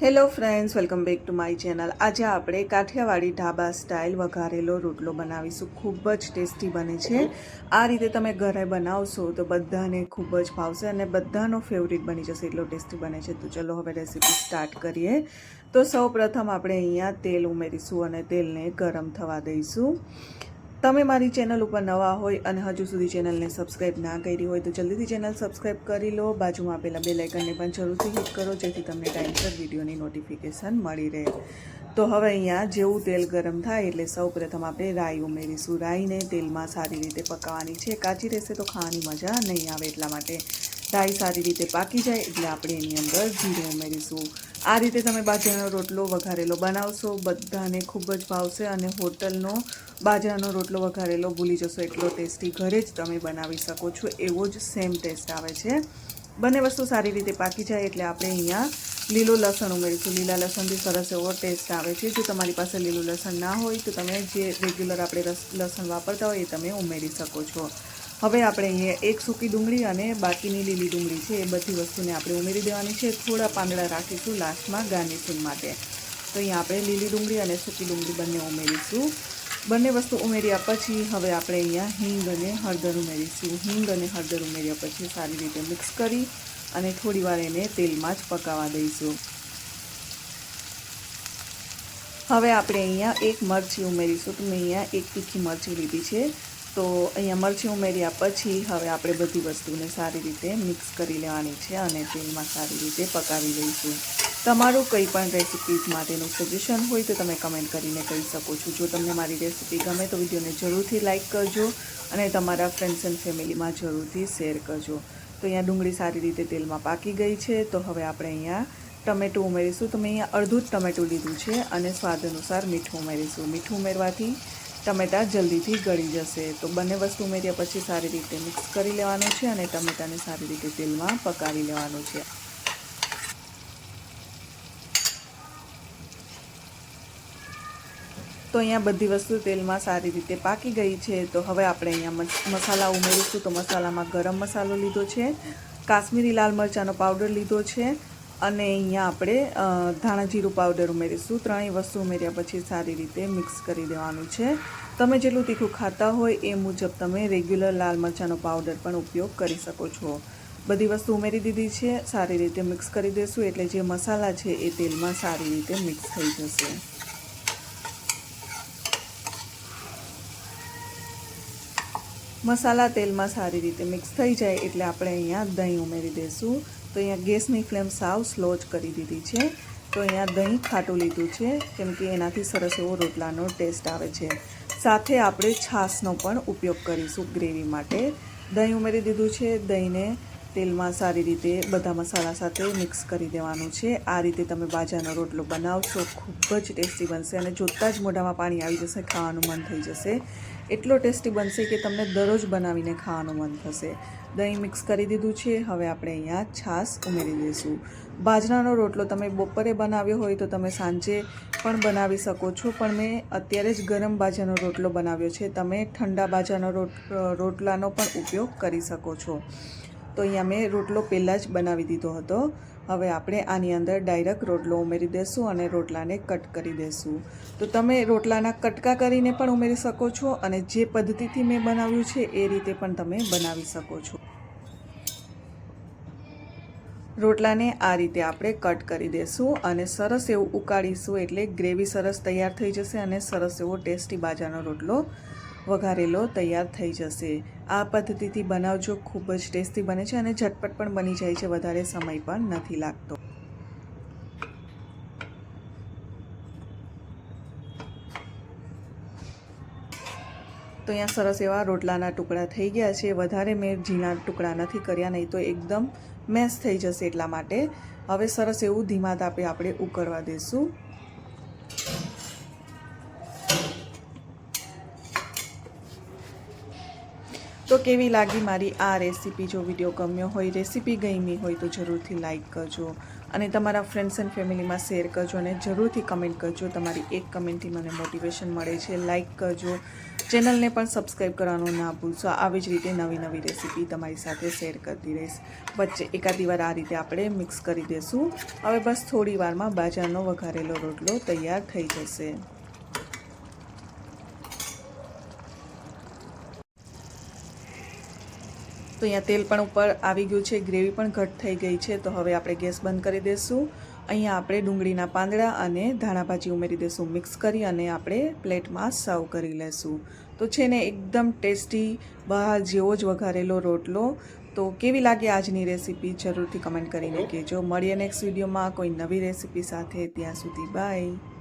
Hello friends welcome back to my channel આજે આપણે Kathiawadi dhaba style વઘારેલો રોટલો બનાવીશું. ખૂબ જ ટેસ્ટી બને છે. આ રીતે તમે ઘરે બનાવશો તો બધાને ખૂબ જ ભાવશે અને બધાનો ફેવરિટ બની જશે. એટલો ટેસ્ટી બને છે. તો ચલો હવે રેસીપી સ્ટાર્ટ કરીએ. તો સૌ પ્રથમ આપણે અહીંયા તેલ ઉમેરીશું અને તેલને ગરમ થવા દઈશું. તમે મારી ચેનલ ઉપર નવા હોય અને હજુ સુધી ચેનલને સબસ્ક્રાઇબ ના કરી હોય તો જલ્દીથી ચેનલ સબસ્ક્રાઇબ કરી લો. બાજુમાં આપેલા બે લાઇકનને પણ જરૂરથી હિટ કરો, જેથી તમને ટાઈમસર વિડીયોની નોટિફિકેશન મળી રહે. તો હવે અહીંયા જેવું તેલ ગરમ થાય એટલે સૌ પ્રથમ આપણે રાઈ ઉમેરીશું. રાઈને તેલમાં સારી રીતે પકાવવાની છે. કાચી રહેશે તો ખાવાની મજા નહીં આવે એટલા માટે રાઈ સારી રીતે પાકી જાય એટલે આપણે એની અંદર જીરું ઉમેરીશું. આ રીતે તમે બાજરાનો રોટલો વઘારેલો બનાવશો, બધાને ખૂબ જ ભાવશે અને હોટલનો બાજરાનો રોટલો વઘારેલો ભૂલી જશો, એટલો ટેસ્ટી ઘરે જ તમે બનાવી શકો છો, એવો જ સેમ ટેસ્ટ આવે છે. બંને વસ્તુ સારી રીતે પાકી જાય એટલે આપણે અહીંયા લીલું લસણ ઉમેરીશું. લીલા લસણથી સરસ એવો ટેસ્ટ આવે છે. જો તમારી પાસે લીલું લસણ ના હોય તો તમે જે રેગ્યુલર આપણે લસણ વાપરતા હોય એ તમે ઉમેરી શકો છો. હવે આપણે અહીંયા એક સૂકી ડુંગળી અને બાકીની લીલી ડુંગળી છે, એ બધી વસ્તુને આપણે ઉમેરી દેવાની છે. થોડા પાંદડા રાખીશું લાસ્ટમાં ગાર્નિશિંગ માટે. તો અહીંયા આપણે લીલી ડુંગળી અને સૂકી ડુંગળી બંને ઉમેરીશું. બંને વસ્તુ ઉમેર્યા પછી હવે આપણે અહીંયા હિંગ અને હળદર ઉમેરીશું. હિંગ અને હળદર ઉમેર્યા પછી સારી રીતે મિક્સ કરી અને થોડીવાર એને તેલમાં જ પકાવવા દઈશું. હવે આપણે અહીંયા એક મરચી ઉમેરીશું. તો મેં અહીંયા એક તીખી મરચી લીધી છે. તો અહીંયા મરચી ઉમેર્યા પછી હવે આપણે બધી વસ્તુને સારી રીતે મિક્સ કરી લેવાની છે અને તેલમાં સારી રીતે પકાવી લઈશું. તમારું કંઈ પણ રેસિપીઝ માટેનું સજેશન હોય તો તમે કમેન્ટ કરીને કહી શકો છો. જો તમને મારી રેસિપી ગમે તો વિડીયોને જરૂરથી લાઇક કરજો અને તમારા ફ્રેન્ડ્સ એન્ડ ફેમિલીમાં જરૂરથી શેર કરજો. તો અહીંયા ડુંગળી સારી રીતે તેલમાં પાકી ગઈ છે. તો હવે આપણે અહીંયા ટમેટું ઉમેરીશું. તો મેં અહીંયા અડધું જ ટમેટું લીધું છે અને સ્વાદ અનુસાર મીઠું ઉમેરીશું. મીઠું ઉમેરવાથી ટમેટાં જલ્દીથી ગળી જશે. તો બંને વસ્તુ ઉમેર્યા પછી સારી રીતે મિક્સ કરી લેવાનું છે અને ટમેટાને સારી રીતે તેલમાં પકાવી લેવાનું છે. તો અહીંયા બધી વસ્તુ તેલમાં સારી રીતે પાકી ગઈ છે. તો હવે આપણે અહીંયા મસાલા ઉમેરીશું. તો મસાલામાં ગરમ મસાલો લીધો છે. કાશ્મીરી લાલ મરચાંનો પાવડર લીધો છે. અને અહીંયા આપણે ધાણા જીરું પાવડર ઉમેરીશું. ત્રણેય વસ્તુ ઉમેર્યા પછી સારી રીતે મિક્સ કરી દેવાનું છે. તમે જેટલું તીખું ખાતા હોય એ મુજબ તમે રેગ્યુલર લાલ મરચાંનો પાવડર પણ ઉપયોગ કરી શકો છો. બધી વસ્તુ ઉમેરી દીધી છે. સારી રીતે મિક્સ કરી દઈશું એટલે જે મસાલા છે એ તેલમાં સારી રીતે મિક્સ થઈ જશે. મસાલા તેલમાં સારી રીતે મિક્સ થઈ જાય એટલે આપણે અહીંયા દહીં ઉમેરી દઈશું તો અહીંયા ગેસની ફ્લેમ સાવ સ્લો જ કરી દીધી છે. તો અહીંયા દહીં ખાટું લીધું છે, કેમ કે એનાથી સરસ એવો રોટલાનો ટેસ્ટ આવે છે. સાથે આપણે છાશનો પણ ઉપયોગ કરીશું ગ્રેવી માટે. દહીં ઉમેરી દીધું છે, દહીંને તેલમાં સારી રીતે બધા મસાલા સાથે મિક્સ કરી દેવાનું છે. આ રીતે તમે બાજરાનો રોટલો બનાવશો, ખૂબ જ ટેસ્ટી બનશે અને જોતાં જ મોઢામાં પાણી આવી જશે, ખાવાનું મન થઈ જશે. એટલો ટેસ્ટી બનશે કે તમને દરરોજ બનાવીને ખાવાનું મન થશે. દહીં મિક્સ કરી દીધું છે. હવે આપણે અહીંયા છાશ ઉમેરી દઈશું. બાજરાનો રોટલો તમે બપોરે બનાવ્યો હોય તો તમે સાંજે પણ બનાવી શકો છો. પણ મેં અત્યારે જ ગરમ બાજરાનો રોટલો બનાવ્યો છે. તમે ઠંડા બાજરાનો રોટલાનો પણ ઉપયોગ કરી શકો છો. તો અહીંયા મેં રોટલો પહેલાં જ બનાવી દીધો હતો. હવે આપણે આની અંદર ડાયરેક્ટ રોટલો ઉમેરી દઈશું અને રોટલાને કટ કરી દઈશું તો તમે રોટલાના કટકા કરીને પણ ઉમેરી શકો છો અને જે પદ્ધતિથી મેં બનાવ્યું છે એ રીતે પણ તમે બનાવી શકો છો. રોટલાને આ રીતે આપણે કટ કરી દઈશું અને સરસ એવું ઉકાળીશું એટલે ગ્રેવી સરસ તૈયાર થઈ જશે અને સરસ એવો ટેસ્ટી બાજરાનો રોટલો વઘારેલો તૈયાર થઈ જશે. આ પદ્ધતિથી બનાવજો ખૂબ જ ટેસ્ટી બને છે અને ઝટપટ પણ બની જાય છે, વધારે સમય પણ નથી લાગતો. તો અહીંયા સરસ એવા રોટલાના ટુકડા થઈ ગયા છે. વધારે મેં ઝીણા ટુકડા નથી કર્યા, નહીં તો એકદમ મેશ થઈ જશે એટલા માટે. હવે સરસ એવું ધીમા તાપે આપણે ઉકળવા દઈશું તો કેવી લાગી મારી આ રેસીપી? જો વીડિયો ગમ્યો હોય, રેસીપી ગમી હોય તો જરૂરથી લાઈક કરજો અને તમારા ફ્રેન્ડ્સ એન્ડ ફેમિલીમાં શેર કરજો અને જરૂરથી કમેન્ટ કરજો. તમારી એક કમેન્ટથી મને મોટિવેશન મળે છે લાઇક કરજો. ચેનલને પણ સબસ્ક્રાઈબ કરવાનું ના ભૂલશો. આવી જ રીતે નવી નવી રેસીપી તમારી સાથે શેર કરતી રહીશ. વચ્ચે એકાદી વાર આ રીતે આપણે મિક્સ કરી દઈશું હવે બસ થોડી વારમાં બાજરાનો વઘારેલો રોટલો તૈયાર થઈ જશે. તો અહીંયા તેલ પણ ઉપર આવી ગયું છે ગ્રેવી પણ ઘટ થઈ ગઈ છે તો હવે આપણે ગેસ બંધ કરી દઈશું અહીંયા આપણે ડુંગળીના પાંદડા અને ધાણાભાજી ઉમેરી દઈશું મિક્સ કરી અને આપણે પ્લેટમાં સર્વ કરી લેશું. તો છે ને એકદમ ટેસ્ટી બહાર જેવો જ વઘારેલો રોટલો. તો કેવી લાગે આજની રેસીપી? જરૂરથી કમેન્ટ કરીને કહેજો. મળીએ નેક્સ્ટ વિડીયોમાં કોઈ નવી રેસીપી સાથે. ત્યાં સુધી બાય.